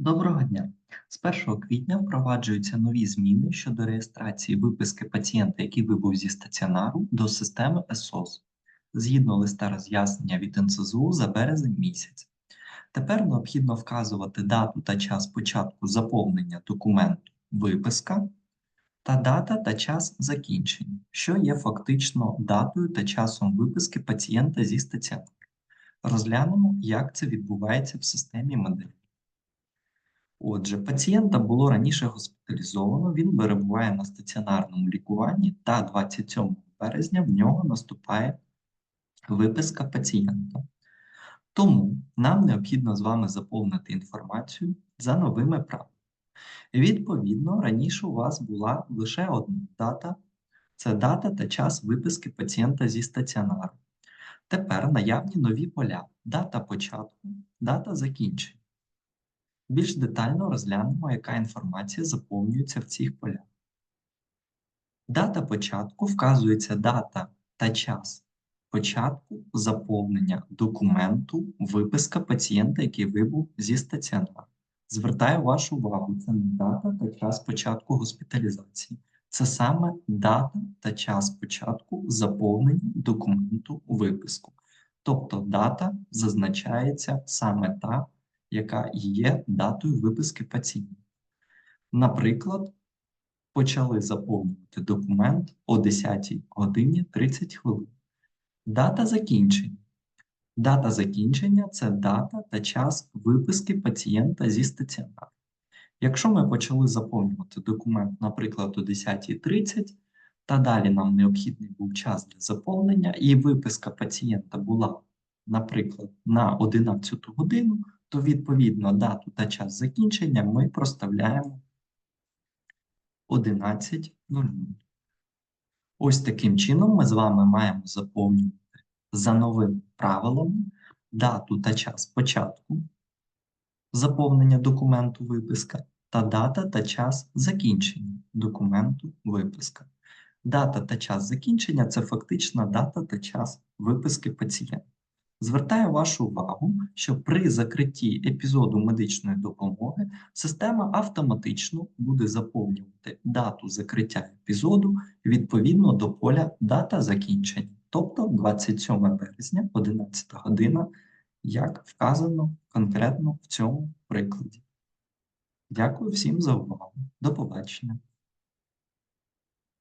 Доброго дня! З 1 квітня впроваджуються нові зміни щодо реєстрації виписки пацієнта, який вибув зі стаціонару, до системи ЕСОС, згідно листа роз'яснення від НСЗУ за березень місяць. Тепер необхідно вказувати дату та час початку заповнення документу виписка та дата та час закінчення, що є фактично датою та часом виписки пацієнта зі стаціонару. Розглянемо, як це відбувається в системі медичної. Отже, пацієнта було раніше госпіталізовано, він перебуває на стаціонарному лікуванні, та 27 березня в нього наступає виписка пацієнта. Тому нам необхідно з вами заповнити інформацію за новими правилами. Відповідно, раніше у вас була лише одна дата це дата та час виписки пацієнта зі стаціонару. Тепер наявні нові поля: дата початку, дата закінчення. Більш детально розглянемо, яка інформація заповнюється в цих полях. Дата початку вказується дата та час початку заповнення документу виписка пацієнта, який вибув зі стаціонару. Звертаю вашу увагу, це не дата та час початку госпіталізації. Це саме дата та час початку заповнення документу виписку. Тобто дата зазначається саме та, яка є датою виписки пацієнта. Наприклад, почали заповнювати документ о 10 годині 30 хвилин. Дата закінчення. Дата закінчення це дата та час виписки пацієнта зі стаціонару. Якщо ми почали заповнювати документ, наприклад, о 10.30, та далі нам необхідний був час для заповнення, і виписка пацієнта була, наприклад, на 11 годину, то відповідно дату та час закінчення ми проставляємо 11.00. Ось таким чином ми з вами маємо заповнювати за новими правилами дату та час початку заповнення документу виписка та дата та час закінчення документу виписка. Дата та час закінчення це фактична дата та час виписки пацієнта. Звертаю вашу увагу, що при закритті епізоду медичної допомоги система автоматично буде заповнювати дату закриття епізоду відповідно до поля дата закінчення, тобто 27 березня, 11 година, як вказано конкретно в цьому прикладі. Дякую всім за увагу. До побачення.